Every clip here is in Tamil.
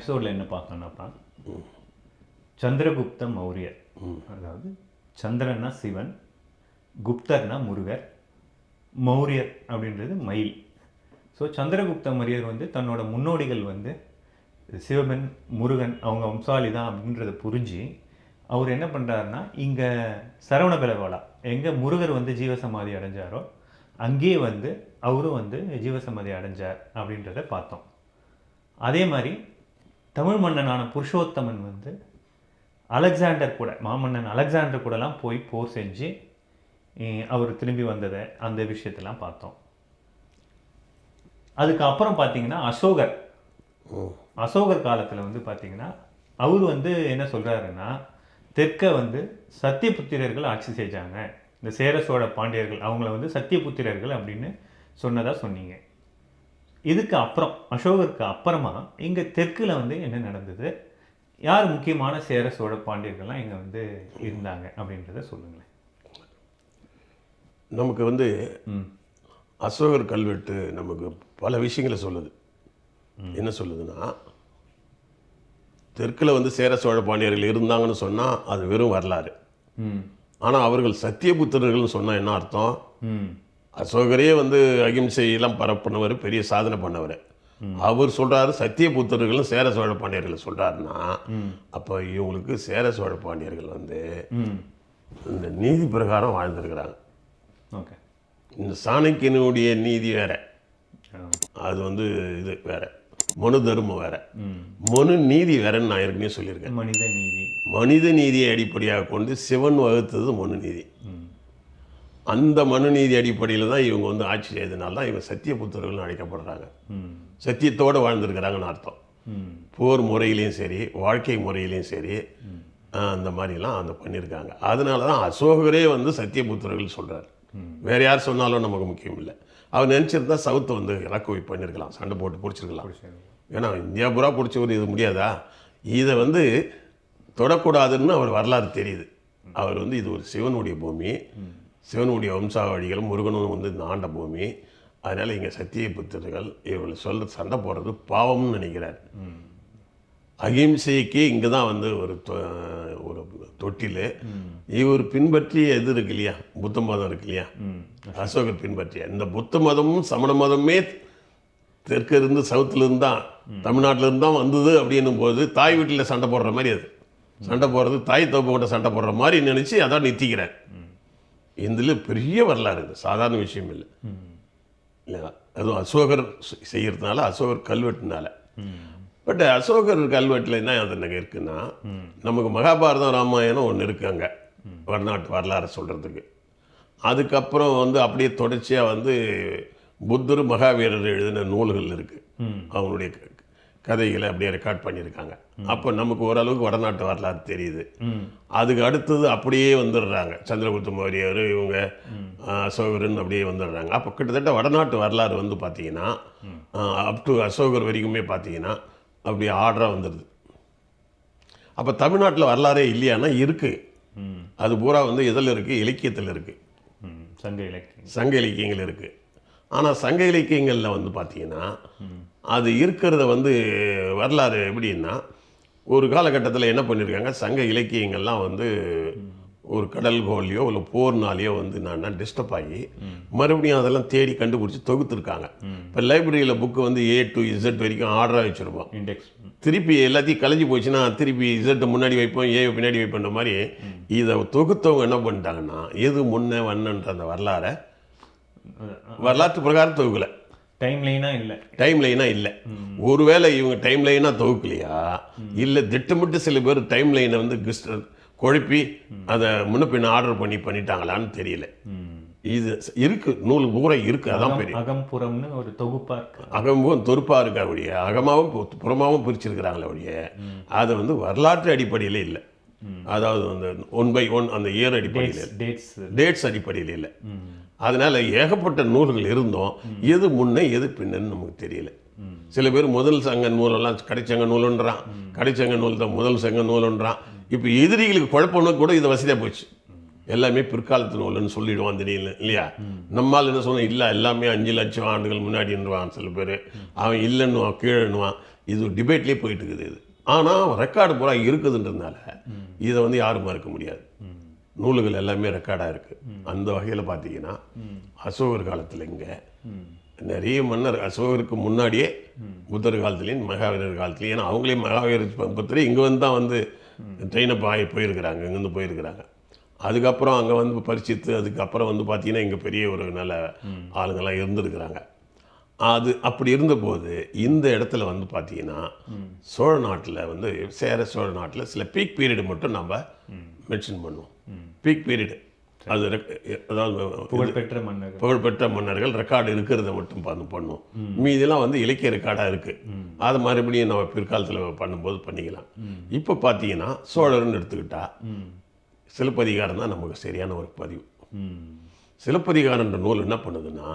எபிசோடில் என்ன பார்த்தோம்னாப்பா? சந்திரகுப்த மௌரியர். அதாவது சந்திரன்னா சிவன் குப்தர்னா முருகர் மௌரியர் அப்படின்றது மயில். ஸோ சந்திரகுப்த மௌரியர் வந்து தன்னோட முன்னோடிகள் வந்து சிவபன் முருகன் அவங்க வம்சாவளி தான் அப்படின்றத புரிஞ்சு அவர் என்ன பண்ணுறாருன்னா இங்கே சரவண பெலகோலா எங்கே முருகர் வந்து ஜீவசமாதி அடைஞ்சாரோ அங்கேயே வந்து அவரும் வந்து ஜீவசமாதி அடைஞ்சார் அப்படின்றத பார்த்தோம். அதே மாதிரி தமிழ் மன்னனான புருஷோத்தமன் வந்து அலெக்சாண்டர் கூட மாமன்னன் அலெக்சாண்டர் கூடலாம் போய் போர் செஞ்சு அவர் திரும்பி வந்ததை அந்த விஷயத்தெல்லாம் பார்த்தோம். அதுக்கு அப்புறம் பார்த்தீங்கன்னா அசோகர். அசோகர் காலத்தில் வந்து பார்த்தீங்கன்னா அவர் வந்து என்ன சொல்கிறாருன்னா தெற்க வந்து சத்தியபுத்திரர்கள் ஆட்சி செஞ்சாங்க. இந்த சேர சோழ பாண்டியர்கள் அவங்கள வந்து சத்தியபுத்திரர்கள் அப்படின்னு சொன்னதா சொன்னீங்க. இதுக்கு அப்புறம் அசோகருக்கு அப்புறமா இங்கே தெற்கில் வந்து என்ன நடந்தது? யார் முக்கியமான சேர சோழ பாண்டியர்கள்லாம் இங்கே வந்து இருந்தாங்க அப்படின்றத சொல்லுங்களேன். நமக்கு வந்து ம். அசோகர் கல்வெட்டு நமக்கு பல விஷயங்களை சொல்லுது. என்ன சொல்லுதுன்னா தெற்கில் வந்து சேர சோழ பாண்டியர்கள் இருந்தாங்கன்னு சொன்னால் அது வெறும் வரலாறு. ம். ஆனால் அவர்கள் சத்தியபுத்திரர்கள்னு சொன்னால் என்ன அர்த்தம்? ம். அசோகரே வந்து அகிம்சையெல்லாம் பரப்புனவர் பெரிய சாதனை பண்ணவர். அவர் சொல்றாரு சத்தியபுத்திரர்களும் சேர சோழ பாண்டியர்கள் சொல்றாருன்னா அப்போ இவங்களுக்கு சேர சோழ பாண்டியர்கள் வந்து இந்த நீதி பிரகாரம் வாழ்ந்திருக்கிறாங்க. ஓகே. இந்த சாணக்கியனுடைய நீதி வேற. அது வந்து இது வேற. மனு தர்மம் வேற. மனு நீதி வேறன்னு நான் ஏற்கனவே சொல்லியிருக்கேன். மனித நீதி. மனித நீதியை அடிப்படையாக கொண்டு சிவன் வகுத்தது மனு நீதி. அந்த மனுநீதி அடிப்படையில் தான் இவங்க வந்து ஆட்சி செய்தனால தான் இவங்க சத்தியபுத்திரர்கள் அழைக்கப்படுறாங்க. சத்தியத்தோடு வாழ்ந்துருக்கிறாங்கன்னு அர்த்தம். போர் முறையிலையும் சரி வாழ்க்கை முறையிலையும் சரி அந்த மாதிரிலாம் அந்த பண்ணியிருக்காங்க. அதனால தான் அசோகரே வந்து சத்தியபுத்திரர்கள் சொல்கிறார் வேறு யார் சொன்னாலும் நமக்கு முக்கியம் இல்லை. அவர் நினச்சிருந்தா சவுத்தை வந்து இறக்குவை பண்ணியிருக்கலாம். சண்டை போட்டு பிடிச்சிருக்கலாம். ஏன்னா இந்தியா பூரா பிடிச்சவர் இது முடியாதா? இதை வந்து தொடக்கூடாதுன்னு அவர் வரலாறு தெரியுது. அவர் வந்து இது ஒரு சிவனுடைய பூமி. சிவனுடைய வம்சாவழிகளும் முருகனும் வந்து இந்த ஆண்ட பூமி. அதனால் இங்கே சத்திய புத்திரர்கள் இவர்கள் சொல்ல சண்டை போடுறது பாவம்னு நினைக்கிறார். அகிம்சைக்கு இங்கே தான் வந்து ஒரு தொ- ஒரு தொட்டில். இவர் பின்பற்றிய இது இருக்கு இல்லையா? புத்த மதம் இருக்கு இல்லையா? அசோகர் பின்பற்றிய. இந்த புத்த மதமும் சமண மதமே தெற்கு சவுத்துலேருந்து சவுத்துல இருந்து தான் தமிழ்நாட்டுல இருந்து தான் வந்தது அப்படின்னும் போது தாய் வீட்டில் சண்டை போடுற மாதிரி அது. சண்டை போடுறது தாய் தோப்பு கிட்ட சண்டை போடுற மாதிரி நினைச்சு அதான் நிறுத்திக்கிறேன் இதில் பெரிய வரலாறு இது. சாதாரண விஷயம் இல்லை. இல்லையா அதுவும் அசோகர் செ- செய்யறதுனால அசோகர் கல்வெட்டுனால. பட் அசோகர் கல்வெட்டில் என்ன அது எனக்கு இருக்குன்னா நமக்கு மகாபாரதம் ராமாயணம் ஒன்று இருக்கு அங்கே வடநாட்டு வரலாறு சொல்கிறதுக்கு அதுக்கப்புறம் வந்து அப்படியே தொடர்ச்சியாக வந்து புத்தர் மகாவீரர் எழுதின நூல்கள் இருக்குது அவங்களுடைய கதைகளை அப்படியே ரெக்கார்ட் பண்ணியிருக்காங்க. அப்போ நமக்கு ஓரளவுக்கு வடநாட்டு வரலாறு தெரியுது. அதுக்கு அடுத்தது அப்படியே வந்துடுறாங்க. சந்திரகுப்த மௌரியர் இவங்க அசோகர்னு அப்படியே வந்துடுறாங்க. அப்போ கிட்டத்தட்ட வடநாட்டு வரலாறு வந்து பார்த்தீங்கன்னா அப் டு அசோகர் வரைக்குமே பார்த்தீங்கன்னா அப்படி ஆர்டராக வந்துடுது. அப்போ தமிழ்நாட்டில் வரலாறே இல்லையானா இருக்குது அது பூரா வந்து இதில் இருக்குது இலக்கியத்தில் இருக்குது சங்க இலக்கியம் சங்க இலக்கியங்கள் இருக்குது ஆனால் சங்க இலக்கியங்களில் வந்து பார்த்தீங்கன்னா அது இருக்கிறத வந்து வரலாறு எப்படின்னா ஒரு காலகட்டத்தில் என்ன பண்ணியிருக்காங்க சங்க இலக்கியங்கள்லாம் வந்து ஒரு கடல் கோல்லையோ இல்லை போர்னாலேயோ வந்து என்னன்னா டிஸ்டர்ப் ஆகி மறுபடியும் அதெல்லாம் தேடி கண்டுபிடிச்சி தொகுத்துருக்காங்க. இப்போ லைப்ரரியில் புக்கு வந்து ஏ டு இசட் வரைக்கும் ஆர்டராக வச்சுருப்போம். இண்டெக்ஸ் திருப்பி எல்லாத்தையும் கலைஞ்சு போச்சுன்னா திருப்பி இசட்டை முன்னாடி வைப்போம் ஏ பின்னாடி வைப்போன்ற மாதிரி இதை தொகுத்தவங்க என்ன பண்ணிட்டாங்கன்னா எது முன்ன வண்ணன்ற அந்த வரலாறை வரலாற்று பிரகாரம் தொகுக்கல. டைம் லைனாக இல்லை. டைம் லைனாக இல்லை. ஒருவேளை இவங்க டைம் லைனாக தொகுக்கலையா? இல்லை திட்டமிட்டு சில பேர் டைம் லைனை வந்து கிஸ்ட குழப்பி அதை முன்ன பின்ன ஆர்டர் பண்ணி பண்ணிட்டாங்களான்னு தெரியல. இது இருக்கு. நூல் பூரா இருக்கு. அதான் பெரிய அகம்புறம்னு ஒரு தொகுப்பா இருக்கு. அகமும் தொறுப்பாக இருக்கா ஒழிய? அகமாவும் புறமாவும் பிரிச்சிருக்கிறாங்களே ஒழிய? அது வந்து வரலாற்று அடிப்படையில் இல்லை. அதாவது அந்த ஒன் பை ஒன் அந்த இயர் அடிப்படையில் டேட்ஸ் அடிப்படையில் இல்லை. அதனால ஏகப்பட்ட நூல்கள் இருந்தோம். எது முன்னே எது பின்னன்னு நமக்கு தெரியல. சில பேர் முதல் சங்க நூலெல்லாம் கடைச்சங்க நூலுன்றான். கடைச்சங்க நூல் தான் முதல் சங்க நூலுன்றான். இப்போ எதிரிகளுக்கு குழப்பம்னு கூட இது வசதியாக போச்சு. எல்லாமே பிற்காலத்து நூலுன்னு சொல்லிடுவான் திடீர்னு இல்லையா? நம்மால் என்ன சொன்ன இல்லை எல்லாமே அஞ்சு லட்சம் ஆண்டுகள் முன்னாடின்றான் சில பேர். அவன் இல்லைன்னுவான் கீழேன்னுவான். இது டிபேட்லேயே போயிட்டு இருக்குது இது. ஆனால் ரெக்கார்டு பூரா இருக்குதுன்றதுனால இதை வந்து யாரும் மறுக்க முடியாது. நூல்கள் எல்லாமே ரெக்கார்டாக இருக்குது அந்த வகையில் பார்த்தீங்கன்னா அசோகர் காலத்தில் இங்கே நிறைய மன்னர் அசோகருக்கு முன்னாடியே புத்தர் காலத்துலேயும் மகாவீரர் காலத்துலேயும் ஏன்னா அவங்களே மகாவீரர் புத்தர் இங்கே வந்து தான் வந்து ட்ரெயினப் ஆகி போயிருக்கிறாங்க இங்கேருந்து போயிருக்கிறாங்க. அதுக்கப்புறம் அங்கே வந்து பரிச்சித்து அதுக்கப்புறம் வந்து பார்த்தீங்கன்னா இங்கே பெரிய ஒரு நல்ல ஆளுங்கெல்லாம் இருந்திருக்கிறாங்க. அது அப்படி இருந்தபோது இந்த இடத்துல வந்து பார்த்தீங்கன்னா சோழ நாட்டில் வந்து சேர சோழ நாட்டில் சில பீக் பீரியட் மட்டும் நம்ம மென்ஷன் பண்ணுவோம். பீக் பீரியட் அது அதாவது புகழ்பெற்ற மன்னர்கள். புகழ்பெற்ற மன்னர்கள் ரெக்கார்டு இருக்கிறத மட்டும் பண்ணு பண்ணுவோம் மீதியெல்லாம் வந்து இலக்கிய ரெக்கார்டாக இருக்குது அதை மறுபடியும் நம்ம பிற்காலத்தில் பண்ணும்போது பண்ணிக்கலாம். இப்போ பார்த்தீங்கன்னா சோழர்னு எடுத்துக்கிட்டா சிலப்பதிகாரம் தான் நமக்கு சரியான ஒரு பதிவு. சிலப்பதிகாரன்ற நூல் என்ன பண்ணுதுன்னா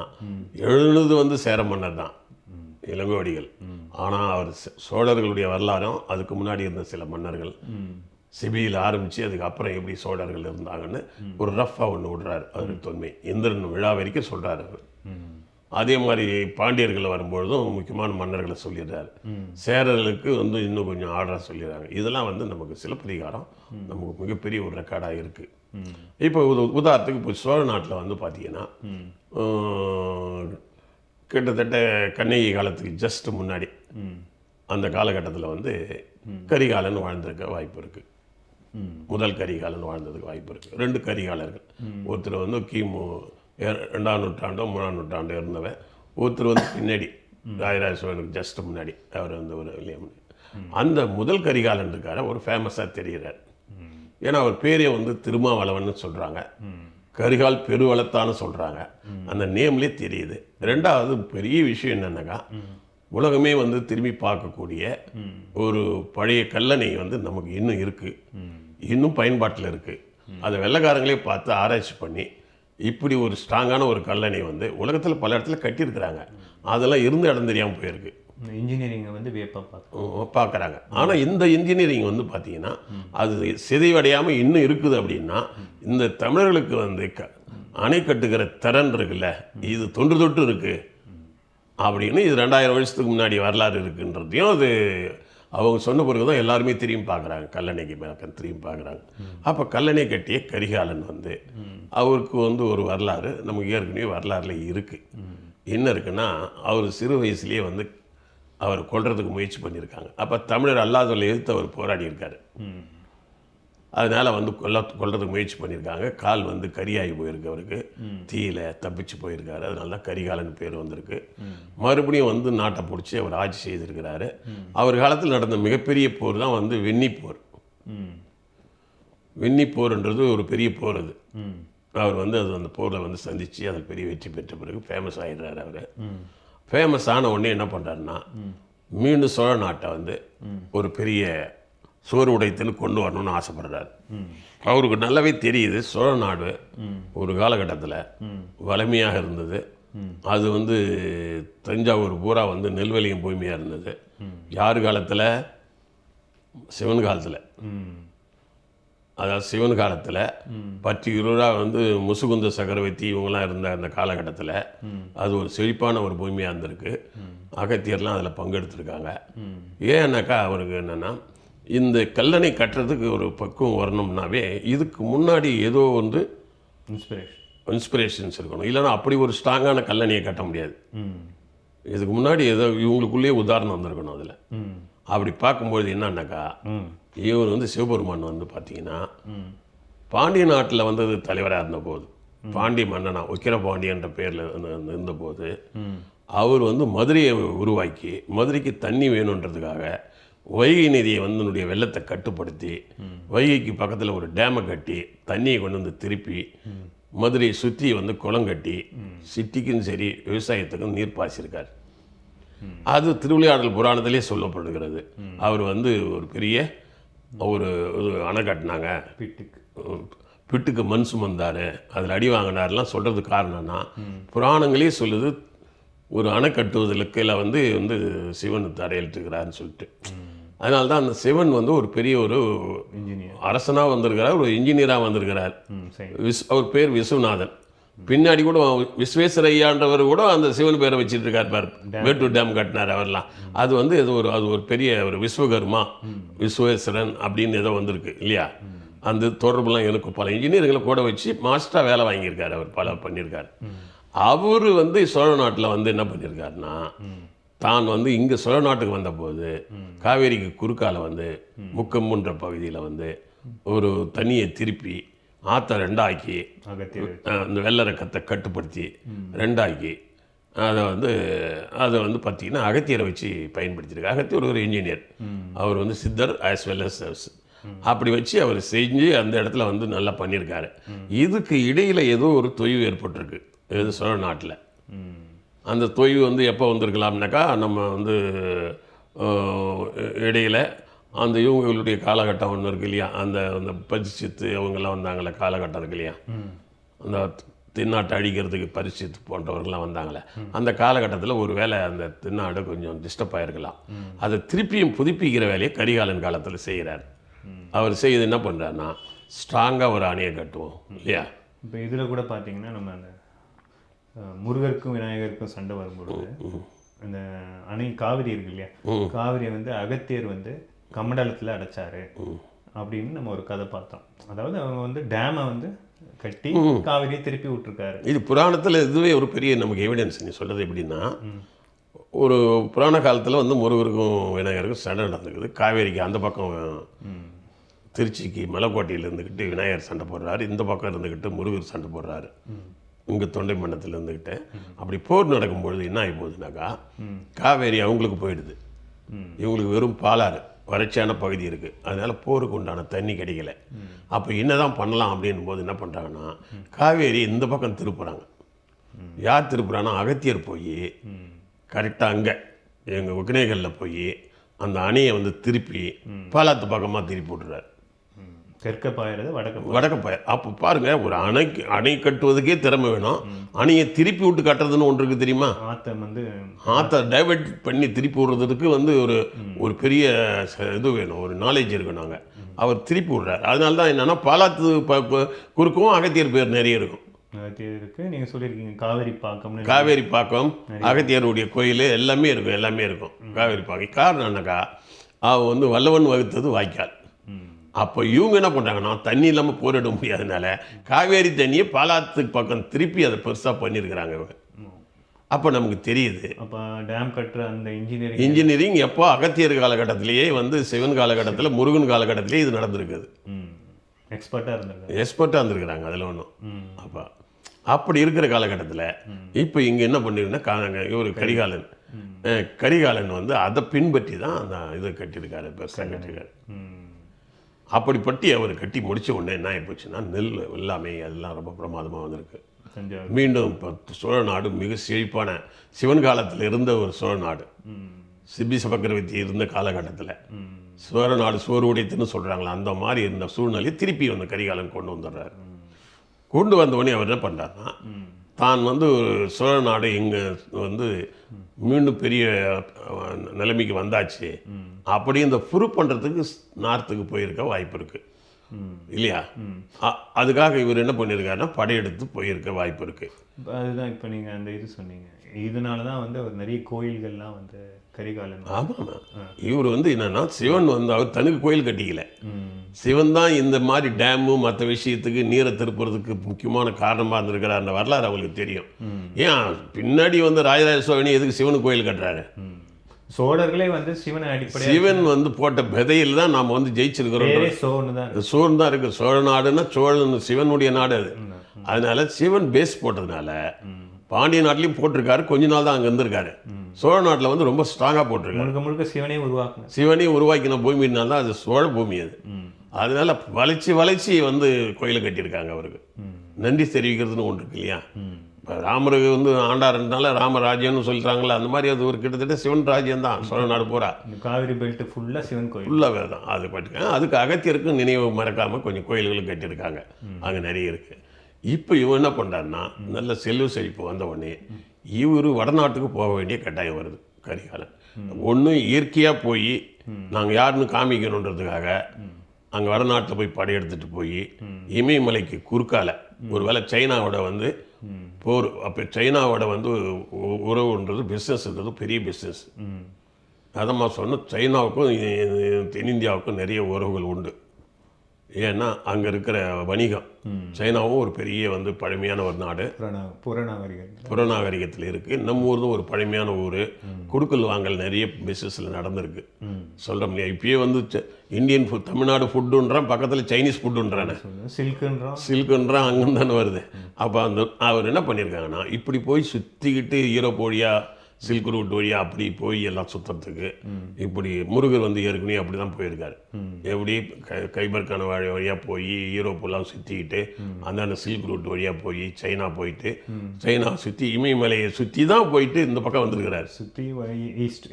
எழுதுனது வந்து சேர மன்னர் தான் இளங்கோவடிகள் ஆனால் அவர் சோழர்களுடைய வரலாறும் அதுக்கு முன்னாடி இருந்த சில மன்னர்கள். சிபியில் ஆரம்பித்து அதுக்கப்புறம் எப்படி சோழர்கள் இருந்தாங்கன்னு ஒரு ரஃபாக ஒன்று விடுறாரு அவர் தொன்மை. இந்திரன் விழா வரைக்கும் சொல்கிறார் அவர். அதே மாதிரி பாண்டியர்கள் வரும்பொழுதும் முக்கியமான மன்னர்களை சொல்லிடுறாரு. சேரர்களுக்கு வந்து இன்னும் கொஞ்சம் ஆர்டராக சொல்லிடுறாங்க. இதெல்லாம் வந்து நமக்கு சிலப்பதிகாரம் நமக்கு மிகப்பெரிய ஒரு ரெக்கார்டாக இருக்குது இப்போ உத- உதாரணத்துக்கு இப்போ சோழ நாட்டில் வந்து பார்த்தீங்கன்னா கிட்டத்தட்ட கண்ணகி காலத்துக்கு ஜஸ்ட் முன்னாடி அந்த காலகட்டத்தில் வந்து கரிகாலன் வாழ்ந்திருக்க வாய்ப்பு இருக்குது முதல் கரிகாலன் வாழ்ந்ததுக்கு வாய்ப்பு இருக்குது ரெண்டு கரிகாலர்கள். ஒருத்தர் வந்து கிமு ரெண்டாம் நூற்றாண்டோ மூணாம் நூற்றாண்டோ இருந்தவன் ஒருத்தர் வந்து பின்னாடி ராஜராஜ சோழனுக்கு ஜஸ்ட் முன்னாடி. அவர் வந்து ஒரு இல்லையா அந்த முதல் கரிகாலன் இருக்கார. ஒரு ஃபேமஸாக தெரிகிறார் ஏன்னா அவர் பேரே வந்து திருமாவளவன் சொல்கிறாங்க கரிகால் பெருவளத்தான்னு சொல்கிறாங்க அந்த நேம்லேயே தெரியுது. ரெண்டாவது பெரிய விஷயம் என்னென்னாக்கா உலகமே வந்து திரும்பி பார்க்கக்கூடிய ஒரு பழைய கல்லணை வந்து நமக்கு இன்னும் இருக்குது இன்னும் பயன்பாட்டில் இருக்குது அதை வெள்ளைக்காரங்களே பார்த்து ஆராய்ச்சி பண்ணி இப்படி ஒரு ஸ்ட்ராங்கான ஒரு கல்லணை வந்து உலகத்தில் பல இடத்துல கட்டியிருக்கிறாங்க. அதெல்லாம் இருந்த இடம் தெரியாமல் போயிருக்கு. இன்ஜினியரிங்கை வந்து வியப்பாக பார்க்குறாங்க. ஆனால் இந்த இன்ஜினியரிங் வந்து பார்த்தீங்கன்னா அது சிதைவடையாமல் இன்னும் இருக்குது அப்படின்னா இந்த தமிழர்களுக்கு வந்து க அணை கட்டுகிற திறன் இருக்குல்ல இது தொன்று தொட்டு இருக்குது அப்படின்னு இது ரெண்டாயிரம் வருஷத்துக்கு முன்னாடி வரலாறு இருக்குன்றதையும் அது அவங்க சொன்ன பிறகு தான் எல்லாருமே திரும்பி பார்க்குறாங்க. கல்லணைக்கு பக்கம் திரும்பி பார்க்குறாங்க. அப்போ கல்லணை கட்டிய கரிகாலன் வந்து அவருக்கு வந்து ஒரு வரலாறு நமக்கு ஏற்கனவே வரலாறுல இருக்குது என்ன இருக்குன்னா அவர் சிறு வயசுலேயே வந்து அவர் கொல்றதுக்கு முயற்சி பண்ணியிருக்காங்க. அப்போ தமிழர் அல்லாதவர்களை எதிர்த்து அவர் போராடி இருக்காரு அதனால் வந்து கொல்ல கொல்றதுக்கு முயற்சி பண்ணியிருக்காங்க. கால் வந்து கரியாகி போயிருக்கு அவருக்கு. தீயில தப்பிச்சு போயிருக்காரு. அதனால தான் கரிகாலன் பேர் வந்திருக்கு. மறுபடியும் வந்து நாட்டை பிடிச்சி அவர் ஆட்சி செய்திருக்கிறாரு. அவர் காலத்தில் நடந்த மிகப்பெரிய போர் தான் வந்து வெண்ணி போர். வெண்ணி போர்ன்றது ஒரு பெரிய போர் அது. அவர் வந்து அது அந்த போரில் வந்து சந்தித்து அதில் பெரிய வெற்றி பெற்ற பிறகு ஃபேமஸ் ஆகிடுறாரு அவர். ஃபேமஸ் ஆன உடனே என்ன பண்ணுறாருன்னா மீண்டும் சோழ நாட்டை வந்து ஒரு பெரிய சோறு உடைத்துன்னு கொண்டு வரணும்னு ஆசைப்படுறாரு. அவருக்கு நல்லாவே தெரியுது. சோழ நாடு ஒரு காலகட்டத்தில் வலிமையாக இருந்தது. அது வந்து தஞ்சாவூர் பூரா வந்து நெல்வலியம் பூமியாக இருந்தது. யார் காலத்தில்? சிவன் காலத்தில். அதாவது சிவன் காலத்தில் பர்டிகுலராக வந்து முசுகுந்த சக்கரவர்த்தி இவங்கெல்லாம் இருந்த அந்த காலகட்டத்தில் அது ஒரு செழிப்பான ஒரு பூமியாக இருந்திருக்கு. அகத்தியர்லாம் அதில் பங்கெடுத்துருக்காங்க. ஏன்னாக்கா அவருக்கு என்னென்னா இந்த கல்லணை கட்டுறதுக்கு ஒரு பக்குவம் வரணும்னாவே இதுக்கு முன்னாடி ஏதோ வந்து இன்ஸ்பிரேஷன் இன்ஸ்பிரேஷன்ஸ் இருக்கணும். இல்லைன்னா அப்படி ஒரு ஸ்ட்ராங்கான கல்லணையை கட்ட முடியாது. இதுக்கு முன்னாடி ஏதோ இவங்களுக்குள்ளேயே உதாரணம் வந்திருக்கணும் அதில். அப்படி பார்க்கும்பொழுது என்னன்னாக்கா இவர் வந்து சிவபெருமான் வந்து பார்த்தீங்கன்னா பாண்டிய நாட்டில் வந்தது தலைவராக இருந்தபோது பாண்டிய மன்னனா உக்கிர பாண்டியன்ற பேரில் இருந்தபோது அவர் வந்து மதுரையை உருவாக்கி மதுரைக்கு தண்ணி வேணுன்றதுக்காக வைகை நதியை வந்து தன்னுடைய வெள்ளத்தை கட்டுப்படுத்தி வைகைக்கு பக்கத்தில் ஒரு டேமை கட்டி தண்ணியை கொண்டு வந்து திருப்பி மதுரையை சுற்றி வந்து குளம் கட்டி சிட்டிக்கும் சரி விவசாயத்துக்கும் நீர் பாய்ச்சிருக்கார். அது திருவிளையாடல் புராணத்திலே சொல்லப்படுகிறது. அவர் வந்து ஒரு பெரிய ஒரு அணை கட்டினாங்க. பிட்டுக்கு. பிட்டுக்கு மண் சுமந்தார். அதில் அடி வாங்கினார்லாம் சொல்கிறதுக்கு காரணம்னா புராணங்களே சொல்லுது ஒரு அணை கட்டுவதற்குல வந்து வந்து சிவன் தரையிட்டுருக்கிறாருன்னு சொல்லிட்டு. அதனால தான் அந்த சிவன் வந்து ஒரு பெரிய ஒரு இன்ஜினியர் அரசனாக வந்திருக்கிறார் ஒரு இன்ஜினியராக வந்திருக்கிறார். விஸ் அவர் பேர் விஸ்வநாதன். பின்னாடி கூட விஸ்வேஸ்வர ஐயான்றவர் கூட அந்த சிவன் பேரை வச்சுட்டு இருக்கார் பாரு மேட்டூர் டேம் கட்டினார் அவர்லாம். அது வந்து ஏதோ ஒரு அது ஒரு பெரிய ஒரு விஸ்வகர்மா விஸ்வேஸ்வரன் அப்படின்னு ஏதோ வந்திருக்கு இல்லையா? அந்த தொடர்புலாம் எனக்கு பல இன்ஜினியர்களை கூட வச்சு மாஸ்டராக வேலை வாங்கியிருக்காரு அவர் பல பண்ணியிருக்காரு. அவர் வந்து சோழ நாட்டில் வந்து என்ன பண்ணியிருக்காருன்னா தான் வந்து இங்கே சோழ நாட்டுக்கு வந்தபோது காவேரிக்கு குறுக்கால வந்து முக்கம்முன்ற பகுதியில் வந்து ஒரு தண்ணியை திருப்பி ஆற்ற ரெண்டாக்கி இந்த வெள்ளரக்கத்தை கட்டுப்படுத்தி ரெண்டாக்கி அதை வந்து அதை வந்து பார்த்தீங்கன்னா அகத்தியரை வச்சு பயன்படுத்தியிருக்கு அகத்தியர் ஒரு இன்ஜினியர் அவர் வந்து சித்தர் ஆஸ் வெல் அஸ் அப்படி வச்சு அவர் செஞ்சு அந்த இடத்துல வந்து நல்லா பண்ணியிருக்காரு. இதுக்கு இடையில் ஏதோ ஒரு தொய்வு ஏற்பட்டிருக்கு இது சோழ நாட்டில் அந்த தொய்வு வந்து எப்போ வந்திருக்கலாம்னாக்கா நம்ம வந்து இடையில அந்த இவங்களுடைய காலகட்டம் ஒன்று இருக்கு இல்லையா? அந்த அந்த பரிசித்து அவங்கெல்லாம் வந்தாங்களே காலகட்டம் இருக்கு இல்லையா? அந்த தென்னாட்டை அழிக்கிறதுக்கு பரிசித்து போன்றவர்கள்லாம் வந்தாங்களே அந்த காலகட்டத்தில் ஒரு வேளை அந்த தென்னாடு கொஞ்சம் டிஸ்டர்ப் ஆகிருக்கலாம் அதை திருப்பியும் புதுப்பிக்கிற வேலையை கரிகாலன் காலத்தில் செய்கிறார் அவர் செய்து என்ன பண்ணுறாருன்னா ஸ்ட்ராங்காக ஒரு அணையை கட்டுவோம் இல்லையா? இப்போ இதில் கூட பார்த்தீங்கன்னா நம்ம அந்த முருகருக்கும் விநாயகருக்கும் சண்டை வரும்பொழுது அந்த அணை காவிரி இருக்கு இல்லையா காவிரியை வந்து அகத்தியர் வந்து கமண்டலத்தில் அடைச்சாரு அப்படின்னு நம்ம ஒரு கதை பார்த்தோம். அதாவது அவங்க வந்து டேமை வந்து கட்டி காவிரியை திருப்பி விட்டுருக்காரு. இது புராணத்தில் இதுவே ஒரு பெரிய நமக்கு எவிடன்ஸ் நீ சொல்கிறது எப்படின்னா ஒரு புராண காலத்தில் வந்து முருகருக்கும் விநாயகருக்கும் சண்டை நடந்துக்குது. காவேரிக்கு அந்த பக்கம் திருச்சிக்கு மலைக்கோட்டையில் இருந்துக்கிட்டு விநாயகர் சண்டை போடுறாரு. இந்த பக்கம் இருந்துக்கிட்டு முருகர் சண்டை போடுறாரு. இங்கே தொண்டை மண்டலத்தில் இருந்துக்கிட்டு அப்படி போர் நடக்கும்பொழுது என்ன ஆகி போகுதுனாக்கா காவேரி அவங்களுக்கு போயிடுது. இவங்களுக்கு வெறும் பாலாறு வறட்சியான பகுதி இருக்குது அதனால் போருக்கு உண்டான தண்ணி கிடைக்கல. அப்போ என்னதான் பண்ணலாம் அப்படின்னும் போது என்ன பண்ணுறாங்கன்னா காவேரி இந்த பக்கம் திருப்புறாங்க. யார் திருப்புறான்னா அகத்தியர் போய் கரெக்டாக அங்கே எங்கள் ஒகனேகலில் போய் அந்த அணையை வந்து திருப்பி பாலாத்து பக்கமாக திருப்பி விட்டுறாரு தெற்க பாயிறது வடக்க. வடக்கு பய அப்போ பாருங்க ஒரு அணைக்கு அணை கட்டுவதுக்கே திறமை வேணும். அணையை திருப்பி விட்டு கட்டுறதுன்னு ஒன்று இருக்குது தெரியுமா? ஆத்தம் வந்து ஆற்றை டைவர்ட் பண்ணி திருப்பி விடுறதுக்கு வந்து ஒரு ஒரு பெரிய இது வேணும் ஒரு நாலேஜ் இருக்கணும் நாங்கள் அவர் திருப்பி விடுறாரு. அதனால தான் என்னன்னா பாலாத்து குறுக்கும் அகத்தியர் பேர் நிறைய இருக்கும். அகத்தியர் இருக்கு. நீங்க சொல்லியிருக்கீங்க காவிரி பாக்கம்னு காவேரி பாக்கம் அகத்தியருடைய கோயில் எல்லாமே இருக்கும் எல்லாமே இருக்கும். காவேரி பாக்கம். காரணம் என்னக்கா அவன் வந்து வல்லவன் வகுத்தது வாய்க்கால். அப்போ இவங்க என்ன பண்ணுறாங்கன்னா தண்ணி இல்லாமல் போரிட முடியாதனால காவேரி தண்ணியை பாலாத்துக்கு பக்கம் திருப்பி அதை பெருசாக பண்ணியிருக்கிறாங்க இவங்க. அப்போ நமக்கு தெரியுது. அப்ப டேம் கட்டுற அந்த இன்ஜினியரிங் இன்ஜினியரிங் எப்போ அகத்தியர் காலகட்டத்திலேயே வந்து சிவன் காலகட்டத்தில் முருகன் காலகட்டத்திலேயே இது நடந்திருக்குது. எக்ஸ்பர்ட்டா இருந்திருக்காரு. எக்ஸ்பர்ட்டாக இருந்திருக்கிறாங்க அதில் ஒன்றும். அப்போ அப்படி இருக்கிற காலகட்டத்தில் இப்போ இங்கே என்ன பண்ணிருந்தா இவர் கரிகாலன். கரிகாலன் வந்து அதை பின்பற்றி தான் அந்த இதை கட்டியிருக்காரு பெருசாக கட்டியிருக்காரு. ம். அப்படிப்பட்டி அவர் கட்டி முடிச்ச உடனே என்ன ஆகிப்போச்சுன்னா நெல் எல்லாமே அதெல்லாம் ரொம்ப பிரமாதமாக வந்திருக்கு மீண்டும் இப்போ சோழ நாடு மிக செழிப்பான சிவன் காலத்தில் இருந்த ஒரு சோழ நாடு. சிபி சக்கரவர்த்தி இருந்த காலகட்டத்தில். சோழ நாடு சோறு உடைத்துன்னு சொல்கிறாங்களா அந்த மாதிரி இருந்த சூழ்நிலையை திருப்பி வந்து கரிகாலன் கொண்டு வந்துடுறாரு கொண்டு வந்த உடனே அவர் என்ன பண்ணுறாருன்னா தான் வந்து ஒரு சோழ நாடு இங்கே வந்து மீண்டும் பெரிய நிலைமைக்கு வந்தாச்சு. அப்படி இந்த ப்ரூவ் பண்ணுறதுக்கு நார்த்துக்கு போயிருக்க வாய்ப்பு இருக்குது இல்லையா? அதுக்காக இவர் என்ன பண்ணியிருக்காருன்னா படையெடுத்து போயிருக்க வாய்ப்பு இருக்குது அதுதான் இப்போ நீங்கள் அந்த இது சொன்னீங்க. இதனால தான் வந்து அவர் நிறைய கோயில்கள்லாம் வந்து கரிகாலன். ஆமாம் இவர் வந்து என்னன்னா சிவன் வந்து அவர் தனக்கு கோயில் கட்டிக்கல. சிவன் தான் இந்த மாதிரி டேமு மற்ற விஷயத்துக்கு நீரை திருப்புறதுக்கு முக்கியமான காரணமாக இருந்திருக்கிற அந்த வரலாறு அவங்களுக்கு தெரியும். ஏன்? பின்னாடி வந்து ராஜராஜ சோழனி எதுக்கு சிவனுக்கு கோயில் கட்டுறாரு. சோழர்களே வந்து சிவனை அடிப்படையா சிவன் வந்து போட்ட விதையில் தான் நாம் வந்து ஜெயிச்சிருக்கிறோம் சோன்னு தான். சோழன் தான் இருக்கு. சோழ நாடுன்னா சோழன் சிவனுடைய நாடு அது. அதனால சிவன் பேஸ் போட்டதுனால பாண்டிய நாட்டிலையும் போட்டிருக்காரு. கொஞ்ச நாள் தான் அங்கே இருந்திருக்காரு. சோழ நாட்டில் வந்து ரொம்ப ஸ்ட்ராங்காக போட்டிருக்காரு. முழுக்க முழுக்க சிவனே உருவாக்குனார். சிவனே உருவாக்கின பூமினால தான் அது சோழ பூமி அது. அதனால வளைச்சி வளைச்சி வந்து கோயிலை கட்டியிருக்காங்க அவருக்கு. நன்றி தெரிவிக்கிறதுன்னு ஒன்று இருக்கு இல்லையா. இப்போ ராமருக்கு வந்து ஆண்டாருனால ராமராஜ்யம்னு சொல்லிட்டாங்களே அந்த மாதிரி அது ஒரு கிட்டத்தட்ட சிவன் ராஜ்யம் தான். சோழ நாடு பூரா. காவிரி பெல்ட் ஃபுல்லா சிவன் கோயில். ஃபுல்லாகவே தான் அது பட்டிருக்கேன் அதுக்கு அகத்தியருக்கும் நினைவு மறக்காமல் கொஞ்சம் கோயில்களும் கட்டியிருக்காங்க. அங்கே நிறைய இருக்குது இப்போ இவன் என்ன பண்ணுறாருன்னா நல்ல செல்வ செழிப்பு வந்த உடனே இவர் வடநாட்டுக்கு போக வேண்டிய கட்டாயம் வருது கரிகாலன். ஒன்று இயற்கையாக போய் நாங்கள் யாருன்னு காமிக்கணுன்றதுக்காக அங்கே வடநாட்டில் போய் படையெடுத்துட்டு போய் இமயமலைக்கு குறுக்கால ஒருவேளை சைனாவோட வந்து போர் அப்போ சைனாவோட வந்து உறவுன்றது பிஸ்னஸ்ன்றது பெரிய பிஸ்னஸ் ம். அதம்மா சொன்ன சைனாவுக்கும் தென்னிந்தியாவுக்கும் நிறைய உறவுகள் உண்டு. ஏன்னா அங்கே இருக்கிற வணிகம் சைனாவும் ஒரு பெரிய வந்து பழமையான ஒரு நாடு. புறநா புறநாகரிகம். புறநாகரிகத்தில் இருக்குது நம்ம ஊர்தும் ஒரு பழமையான ஊர். குடுக்கல் வாங்கல் நிறைய பிஸ்னஸில் நடந்திருக்கு. சொல்கிறோம் இல்லையா இப்பயே வந்து இந்தியன் ஃபுட் தமிழ்நாடு ஃபுட்டுன்றான் பக்கத்தில் சைனீஸ் ஃபுட்டுன்றானே சொல்லுங்க சில்க்குன்றோம் சில்க்குன்றான் அங்கே தானே வருது. அப்போ அந்த அவர் என்ன பண்ணியிருக்காங்கன்னா இப்படி போய் சுற்றிக்கிட்டு ஈரோப் வழியாக சில்க் ரூட் வழியாக அப்படி போய் எல்லாம் சுற்றுறதுக்கு இப்படி முருகர் வந்து ஏற்கனவே அப்படி தான் போயிருக்காரு. எப்படி கை கைபர் கணவாய் வழியாக போய் ஈரோப்பெல்லாம் சுற்றிக்கிட்டு அந்தாண்ட சில்க் ரூட் வழியாக போய் சைனா போயிட்டு சைனா சுற்றி இமயமலையை சுற்றி தான் போயிட்டு இந்த பக்கம் வந்திருக்கிறாரு. சுற்றி ஈஸ்ட்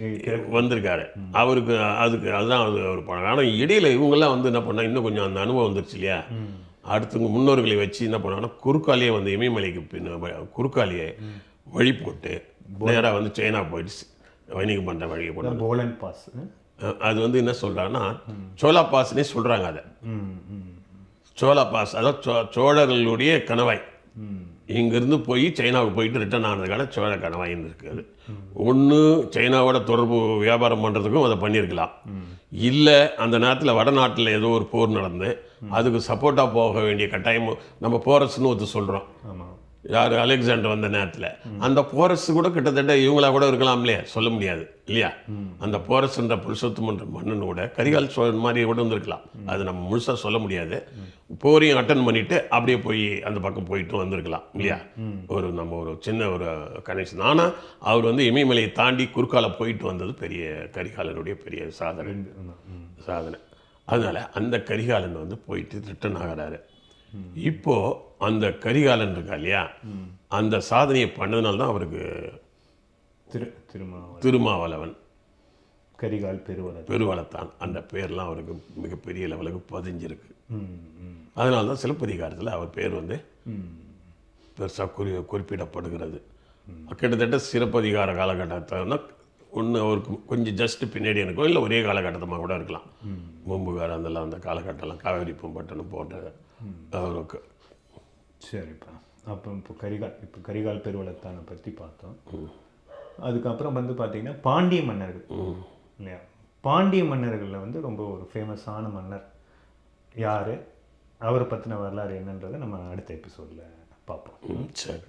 வந்திருக்காரு. அவருக்கு அதுக்கு அதுதான் அது அவர் பணம் ஆனால் இடையில இவங்கெல்லாம் வந்து என்ன பண்ணா இன்னும் கொஞ்சம் அந்த அனுபவம் வந்துருச்சு இல்லையா? அடுத்தவங்க முன்னோர்களை வச்சு என்ன பண்ணாங்கன்னா குறுக்காலியே வந்து இமயமலைக்கு பின்ன குறுக்காலியை வழி போட்டு நேராக வந்து சைனா போயிட்டு சி- வணிகம் பண்ணுற வழி போட்டு போலன் பாஸ் அது வந்து என்ன சொல்கிறாங்கன்னா சோலா பாஸ்னே சொல்கிறாங்க அதை. சோலா பாஸ் அதாவது சோ சோழர்களுடைய கணவாய். இங்கேருந்து போய் சைனாவுக்கு போயிட்டு ரிட்டர்ன் ஆனதுக்கான சோழ கணவாயின்னு இருக்குது ஒன்று சைனாவோட தொடர்பு வியாபாரம் பண்ணுறதுக்கும் அதை பண்ணியிருக்கலாம். இல்லை அந்த நேரத்தில் வடநாட்டில் ஏதோ ஒரு போர் நடந்து அதுக்கு சப்போர்ட்டாக போக வேண்டிய கட்டாயம் நம்ம போரஸ்னு ஒருத்தர் சொல்கிறோம் ஆமாம் யார்? அலெக்சாண்டர் வந்த நேரத்தில். அந்த போரஸ் கூட கிட்டத்தட்ட இவங்களா கூட இருக்கலாம் இல்லையா? சொல்ல முடியாது இல்லையா? அந்த போரஸ்ன்ற புருஷோத்தமன்ற மன்னன் கூட கரிகால் சோழன் மாதிரி கூட இருந்திருக்கலாம். அது நம்ம முழுசாக சொல்ல முடியாது. போரையும் அட்டன் பண்ணிட்டு அப்படியே போய் அந்த பக்கம் போயிட்டு வந்திருக்கலாம் இல்லையா? ஒரு நம்ம ஒரு சின்ன ஒரு கனெக்ஷன் ஆனால் அவர் வந்து இமயமலையை தாண்டி குறுக்கால போயிட்டு வந்தது பெரிய கரிகாலனுடைய பெரிய சாதனை. சாதனை. அதனால அந்த கரிகாலன் வந்து போயிட்டு ரிட்டர்ன் ஆகிறாரு இப்போ அந்த கரிகாலன் இருக்கா இல்லையா? அந்த சாதனையை பண்ணதுனால தான் அவருக்கு திரு திருமாவளவன். திருமாவளவன். கரிகால் பெருவளர் பெருவளத்தான். அந்த பேர்லாம் அவருக்கு மிகப்பெரிய லெவலுக்கு பதிஞ்சிருக்கு. அதனால தான் சிலப்பதிகாரத்தில் அவர் பேர் வந்து பெருசாக குறி குறிப்பிடப்படுகிறது. கிட்டத்தட்ட சிறப்பதிகார காலகட்டத்தை ஒன்று அவருக்கு கொஞ்சம் ஜஸ்ட் பின்னாடி இருக்கும் இல்லை ஒரே காலகட்டமாக கூட இருக்கலாம். பூம்புகார் அதெல்லாம் அந்த காலகட்டம்லாம் காவேரி பூம்பட்டினம் போன்ற அவருக்கு. சரிப்பா. அப்போ இப்போ கரிகால் இப்போ கரிகால் பெருவளத்தானை பற்றி பார்த்தோம். அதுக்கப்புறம் வந்து பார்த்தீங்கன்னா பாண்டிய மன்னர்கள். இல்லையா? பாண்டிய மன்னர்களில் வந்து ரொம்ப ஒரு ஃபேமஸான மன்னர் யார்? அவரை பற்றின வரலாறு என்னன்றதை நம்ம அடுத்த எபிசோடில் பார்ப்போம். ம், சரி.